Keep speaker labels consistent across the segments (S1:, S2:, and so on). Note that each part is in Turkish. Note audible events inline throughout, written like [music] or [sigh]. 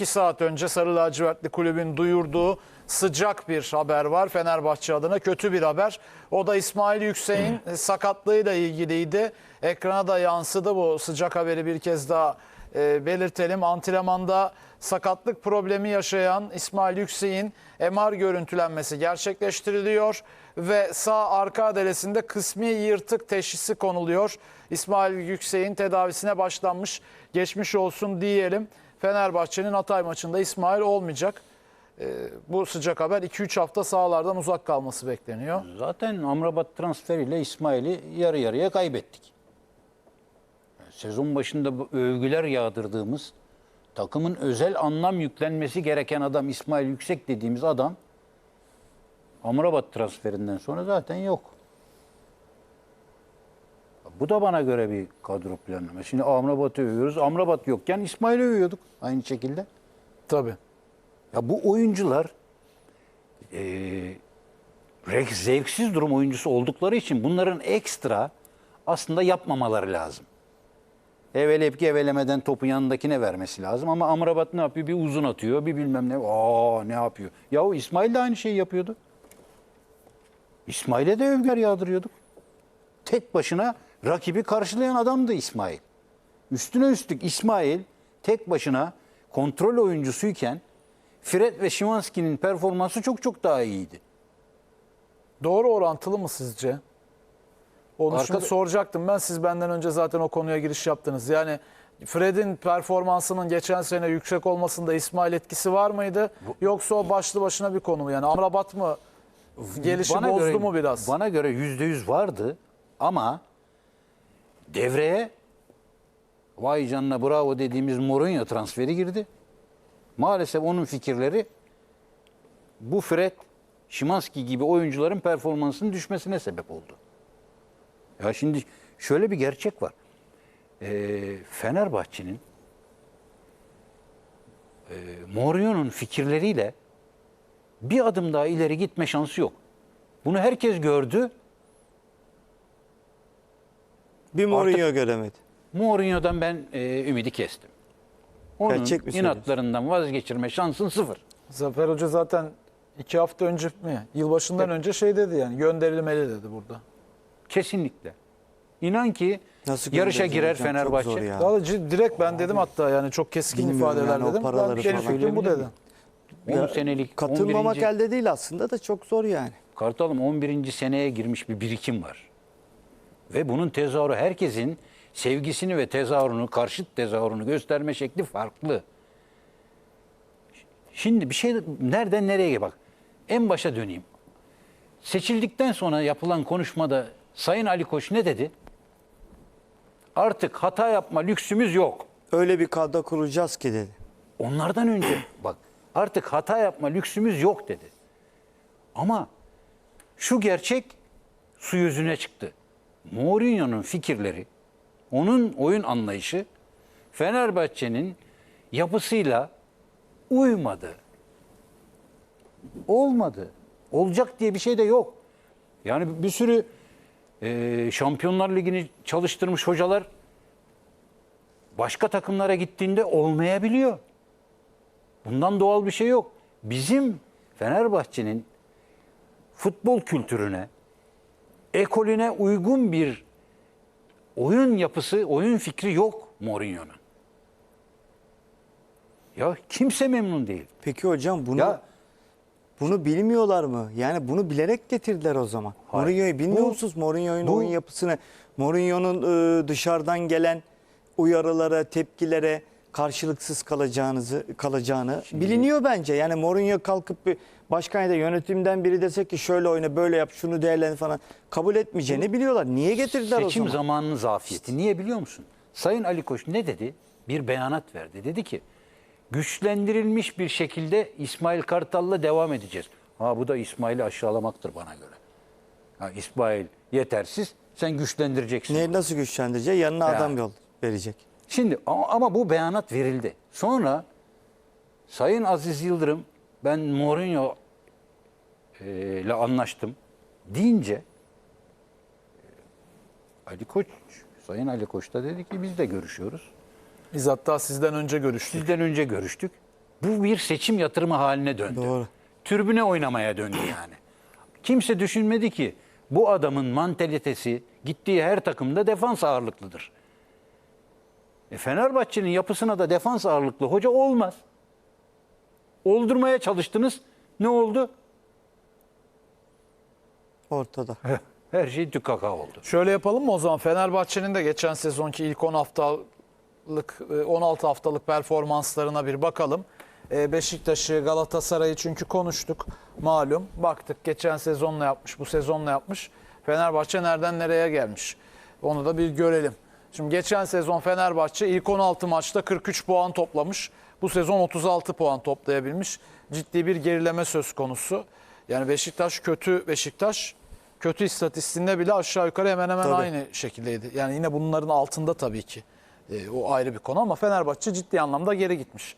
S1: 2 saat önce Sarı Lacivertli Kulübün duyurduğu sıcak bir haber var Fenerbahçe adına. Kötü bir haber. O da İsmail Yüksek'in [clears throat] sakatlığıyla ilgiliydi. Ekrana da yansıdı bu sıcak haberi bir kez daha e, belirtelim. Antrenmanda sakatlık problemi yaşayan İsmail Yüksek'in MR görüntülenmesi gerçekleştiriliyor ve sağ arka adalesinde kısmi yırtık teşhisi konuluyor. İsmail Yüksek'in tedavisine başlanmış. Geçmiş olsun diyelim. Fenerbahçe'nin Hatay maçında İsmail olmayacak. Ee, bu sıcak haber 2-3 hafta sahalardan uzak kalması bekleniyor.
S2: Zaten Amrabat transferiyle İsmail'i yarı yarıya kaybettik. Sezon başında bu övgüler yağdırdığımız takımın özel anlam yüklenmesi gereken adam İsmail Yüksek dediğimiz adam Amrabat transferinden sonra zaten yok. Bu da bana göre bir kadro planlaması. Şimdi Amrabat'ı övüyoruz. Amrabat yokken İsmail'i övüyorduk aynı şekilde.
S1: Tabii.
S2: Ya bu oyuncular eee, re- zevksiz durum oyuncusu oldukları için bunların ekstra aslında yapmamaları lazım. Eveleyip gevelemeden topu yanındakine vermesi lazım ama Amrabat ne yapıyor? Bir uzun atıyor, bir bilmem ne. Aa ne yapıyor? Yahu İsmail de aynı şeyi yapıyordu. İsmail'e de övgüler yağdırıyorduk. Tek başına rakibi karşılayan adamdı İsmail. Üstüne üstlük İsmail tek başına kontrol oyuncusuyken Fred ve Şimanski'nin performansı çok çok daha iyiydi.
S1: Doğru orantılı mı sizce? Onu
S2: Arkada-
S1: şimdi soracaktım ben. Siz benden önce zaten o konuya giriş yaptınız. Yani Fred'in performansının geçen sene yüksek olmasında İsmail etkisi var mıydı? Yoksa o başlı başına bir konu mu? Yani Amrabat mı gelişi bozdu
S2: göre,
S1: mu biraz?
S2: Bana göre yüzde yüz vardı ama devreye vay canına bravo dediğimiz Mourinho transferi girdi. Maalesef onun fikirleri bu Fred, Şimanski gibi oyuncuların performansının düşmesine sebep oldu. Ya şimdi şöyle bir gerçek var. Ee, Fenerbahçe'nin e, Mourinho'nun fikirleriyle bir adım daha ileri gitme şansı yok. Bunu herkes gördü.
S3: Bir Mourinho göremedi.
S2: Mourinho'dan ben e, ümidi kestim. Onun
S3: Gerçek mi
S2: inatlarından vazgeçirme şansın sıfır.
S1: Zafer Hoca zaten iki hafta önce mi? Yılbaşından önce şey dedi yani gönderilmeli dedi burada.
S2: Kesinlikle. İnan ki
S3: Nasıl
S2: yarışa girer
S3: hocam?
S2: Fenerbahçe.
S3: ya.
S1: Daha direkt ben dedim hatta yani çok keskin
S3: Bilmiyorum
S1: ifadeler
S3: yani
S1: dedim. Ben, benim fikrim bu
S2: Söyleyebilir
S1: dedi.
S2: 10 senelik
S3: Katılmamak
S2: 11.
S3: elde değil aslında da çok zor yani.
S2: Kartalım 11. seneye girmiş bir birikim var. Ve bunun tezahürü herkesin sevgisini ve tezahürünü, karşıt tezahürünü gösterme şekli farklı. Şimdi bir şey nereden nereye bak. En başa döneyim. Seçildikten sonra yapılan konuşmada Sayın Ali Koç ne dedi? Artık hata yapma lüksümüz yok.
S3: Öyle bir kadro kuracağız ki dedi.
S2: Onlardan önce bak artık hata yapma lüksümüz yok dedi. Ama şu gerçek su yüzüne çıktı. Mourinho'nun fikirleri, onun oyun anlayışı Fenerbahçe'nin yapısıyla uymadı. Olmadı. Olacak diye bir şey de yok. Yani bir sürü e, Şampiyonlar Ligi'ni çalıştırmış hocalar başka takımlara gittiğinde olmayabiliyor. Bundan doğal bir şey yok. Bizim Fenerbahçe'nin futbol kültürüne, ekolüne uygun bir oyun yapısı, oyun fikri yok Mourinho'nun. Ya kimse memnun değil.
S3: Peki hocam bunu
S2: Ya
S3: bunu bilmiyorlar mı? Yani bunu bilerek getirdiler o zaman. Mourinho'yu bilmiyor
S2: Bu-
S3: musunuz? Mourinho'nun oyun yapısını, Mourinho'nun e, dışarıdan gelen uyarılara, tepkilere karşılıksız kalacağınızı kalacağını biliniyor bence. Yani Mourinho kalkıp bir başkan ya da yönetimden biri desek ki şöyle oyna, böyle yap, şunu değerlen falan kabul etmeyeceğini biliyorlar. Niye getirdiler
S2: Seçim
S3: o zaman?
S2: zamanının zafiyeti. Niye biliyor musun? Sayın Ali Koç ne dedi? Bir beyanat verdi. Dedi ki güçlendirilmiş bir şekilde İsmail Kartal'la devam edeceğiz. Ha bu da İsmail'i aşağılamaktır bana göre. Ha, İsmail yetersiz sen güçlendireceksin.
S3: Ne, nasıl güçlendirecek? Yanına
S2: Ya.
S3: adam yol verecek.
S2: Şimdi ama, ama bu beyanat verildi. Sonra Sayın Aziz Yıldırım ben Mourinho ile anlaştım deyince Ali Koç, Sayın Ali Koç da dedi ki biz de görüşüyoruz.
S1: Biz hatta sizden önce görüştük.
S2: Sizden önce görüştük. Bu bir seçim yatırımı haline döndü.
S3: Doğru.
S2: Türbüne oynamaya döndü yani. Kimse düşünmedi ki bu adamın mantalitesi gittiği her takımda defans ağırlıklıdır. E Fenerbahçe'nin yapısına da defans ağırlıklı hoca olmaz. Oldurmaya çalıştınız. Ne oldu?
S3: Ortada.
S2: Her şey tükaka oldu.
S1: Şöyle yapalım mı o zaman? Fenerbahçe'nin de geçen sezonki ilk 10 haftalık, e, 16 haftalık performanslarına bir bakalım. E, Beşiktaş'ı, Galatasaray'ı çünkü konuştuk. Malum. Baktık geçen sezonla yapmış, bu sezonla yapmış. Fenerbahçe nereden nereye gelmiş? Onu da bir görelim. Şimdi geçen sezon Fenerbahçe ilk 16 maçta 43 puan toplamış. Bu sezon 36 puan toplayabilmiş. Ciddi bir gerileme söz konusu. Yani Beşiktaş kötü Beşiktaş kötü istatistiğinde bile aşağı yukarı hemen hemen
S3: Tabii.
S1: aynı şekildeydi. Yani yine bunların altında tabii ki. E, o ayrı bir konu ama Fenerbahçe ciddi anlamda geri gitmiş.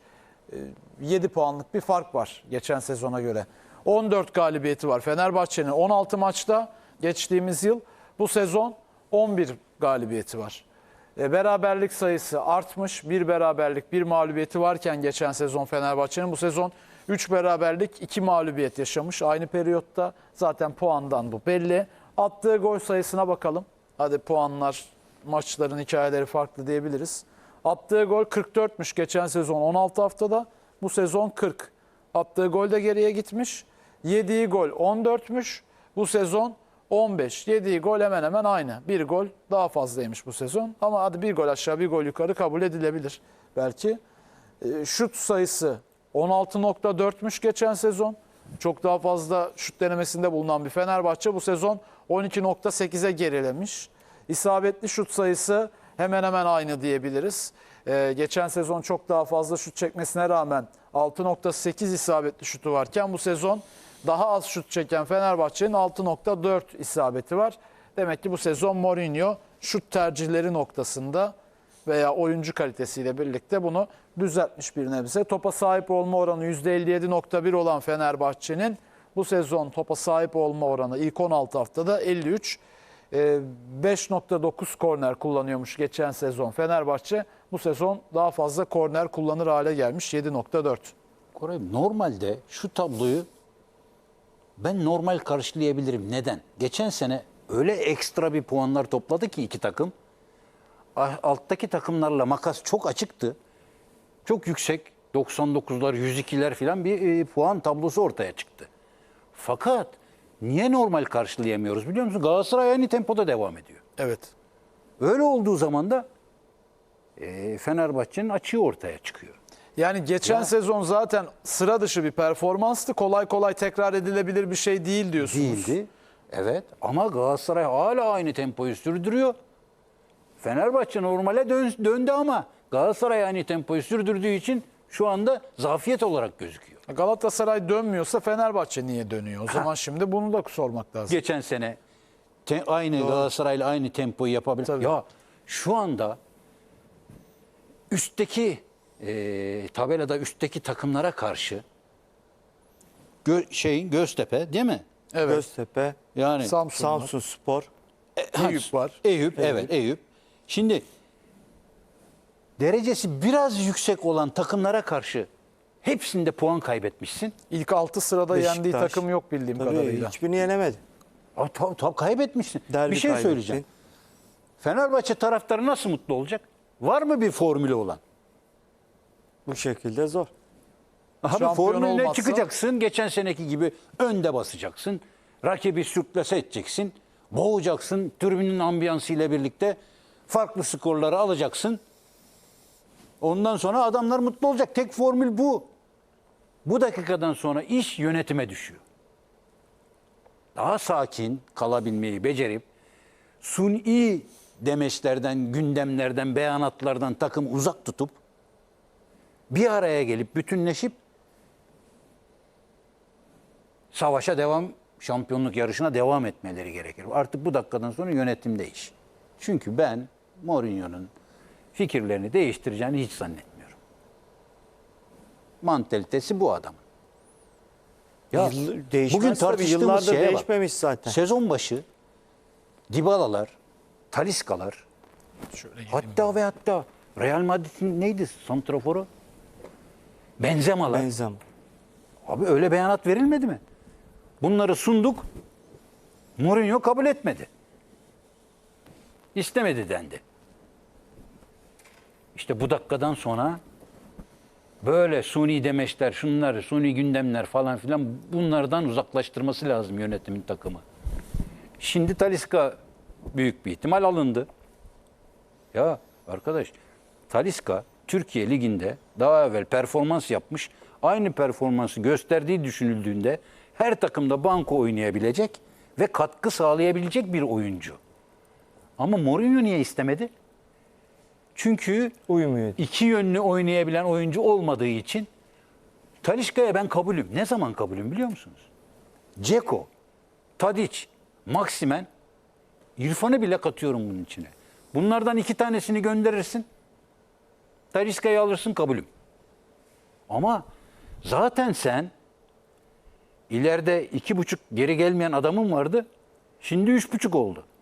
S1: E, 7 puanlık bir fark var geçen sezona göre. 14 galibiyeti var Fenerbahçe'nin 16 maçta geçtiğimiz yıl. Bu sezon 11 galibiyeti var. E, beraberlik sayısı artmış. Bir beraberlik, bir mağlubiyeti varken geçen sezon Fenerbahçe'nin bu sezon 3 beraberlik, 2 mağlubiyet yaşamış aynı periyotta. Zaten puandan bu belli. Attığı gol sayısına bakalım. Hadi puanlar, maçların hikayeleri farklı diyebiliriz. Attığı gol 44'müş geçen sezon 16 haftada. Bu sezon 40. Attığı gol de geriye gitmiş. Yediği gol 14'müş. Bu sezon 15. Yediği gol hemen hemen aynı. Bir gol daha fazlaymış bu sezon. Ama hadi bir gol aşağı bir gol yukarı kabul edilebilir belki. E, şut sayısı 16.4'müş geçen sezon. Çok daha fazla şut denemesinde bulunan bir Fenerbahçe bu sezon 12.8'e gerilemiş. İsabetli şut sayısı hemen hemen aynı diyebiliriz. E, geçen sezon çok daha fazla şut çekmesine rağmen 6.8 isabetli şutu varken bu sezon daha az şut çeken Fenerbahçe'nin 6.4 isabeti var. Demek ki bu sezon Mourinho şut tercihleri noktasında veya oyuncu kalitesiyle birlikte bunu düzeltmiş bir nebze. Topa sahip olma oranı %57.1 olan Fenerbahçe'nin bu sezon topa sahip olma oranı ilk 16 haftada 53. Ee, 5.9 korner kullanıyormuş geçen sezon Fenerbahçe. Bu sezon daha fazla korner kullanır hale gelmiş 7.4.
S2: Koray normalde şu tabloyu ben normal karşılayabilirim. Neden? Geçen sene öyle ekstra bir puanlar topladı ki iki takım. Alttaki takımlarla makas çok açıktı. Çok yüksek 99'lar, 102'ler falan bir e, puan tablosu ortaya çıktı. Fakat niye normal karşılayamıyoruz biliyor musun? Galatasaray aynı tempoda devam ediyor.
S1: Evet.
S2: Öyle olduğu zaman da e, Fenerbahçe'nin açığı ortaya çıkıyor.
S1: Yani geçen sezon zaten sıra dışı bir performanstı. Kolay kolay tekrar edilebilir bir şey değil diyorsunuz.
S2: Değildi. Evet ama Galatasaray hala aynı tempoyu sürdürüyor. Fenerbahçe normale dön- döndü ama Galatasaray aynı tempoyu sürdürdüğü için şu anda zafiyet olarak gözüküyor.
S1: Galatasaray dönmüyorsa Fenerbahçe niye dönüyor? O zaman şimdi bunu da sormak lazım.
S2: Geçen sene te- aynı Galatasaray'la aynı tempoyu yapabilir.
S1: Tabii.
S2: Ya şu anda üstteki e, tabelada üstteki takımlara karşı Gö- şeyin Göztepe değil mi?
S1: Evet.
S3: Göztepe,
S2: Yani
S1: Samsun.
S3: Samsun Spor.
S1: Eyüp var.
S2: Eyüp, evet Eyüp. Şimdi derecesi biraz yüksek olan takımlara karşı hepsinde puan kaybetmişsin.
S1: İlk 6 sırada yendiği
S3: Beşiktaş.
S1: takım yok bildiğim
S3: Tabii
S1: kadarıyla.
S3: hiçbirini yenemedi.
S2: Aa, Tabii tabii kaybetmişsin.
S3: Derbi
S2: bir şey
S3: kaybettin.
S2: söyleyeceğim. Fenerbahçe taraftarı nasıl mutlu olacak? Var mı bir formülü olan?
S3: Bu şekilde zor.
S2: Abi
S1: Şampiyon
S2: formülüne
S1: olmazsa-
S2: çıkacaksın. Geçen seneki gibi önde basacaksın. Rakibi sürklase edeceksin. Boğacaksın. Tribünün ambiyansıyla birlikte farklı skorları alacaksın. Ondan sonra adamlar mutlu olacak. Tek formül bu. Bu dakikadan sonra iş yönetime düşüyor. Daha sakin kalabilmeyi becerip suni demeçlerden, gündemlerden, beyanatlardan takım uzak tutup bir araya gelip bütünleşip savaşa devam, şampiyonluk yarışına devam etmeleri gerekir. Artık bu dakikadan sonra yönetimde iş. Çünkü ben Mourinho'nun fikirlerini değiştireceğini hiç zannetmiyorum. Mantalitesi bu adamın. Ya
S3: değişmez
S2: bugün
S3: tabii,
S2: tartıştığımız
S3: yıllardır
S2: şeye bak.
S3: değişmemiş zaten.
S2: Sezon başı Dybalalar, Taliskalar,
S1: Şöyle
S2: hatta ve hatta Real Madrid'in neydi santraforu? Benzemalar.
S3: Benzem.
S2: Abi öyle beyanat verilmedi mi? Bunları sunduk. Mourinho kabul etmedi. İstemedi dendi. İşte bu dakikadan sonra böyle suni demeçler, şunlar, suni gündemler falan filan bunlardan uzaklaştırması lazım yönetimin takımı. Şimdi Taliska büyük bir ihtimal alındı. Ya arkadaş Taliska Türkiye Ligi'nde daha evvel performans yapmış. Aynı performansı gösterdiği düşünüldüğünde her takımda banko oynayabilecek ve katkı sağlayabilecek bir oyuncu. Ama Mourinho niye istemedi? Çünkü
S3: Uyumuyor.
S2: iki yönlü oynayabilen oyuncu olmadığı için Talişka'ya ben kabulüm. Ne zaman kabulüm biliyor musunuz? Ceko, Tadic, Maksimen, İrfan'ı bile katıyorum bunun içine. Bunlardan iki tanesini gönderirsin. Talişka'yı alırsın kabulüm. Ama zaten sen ileride iki buçuk geri gelmeyen adamın vardı. Şimdi üç buçuk oldu.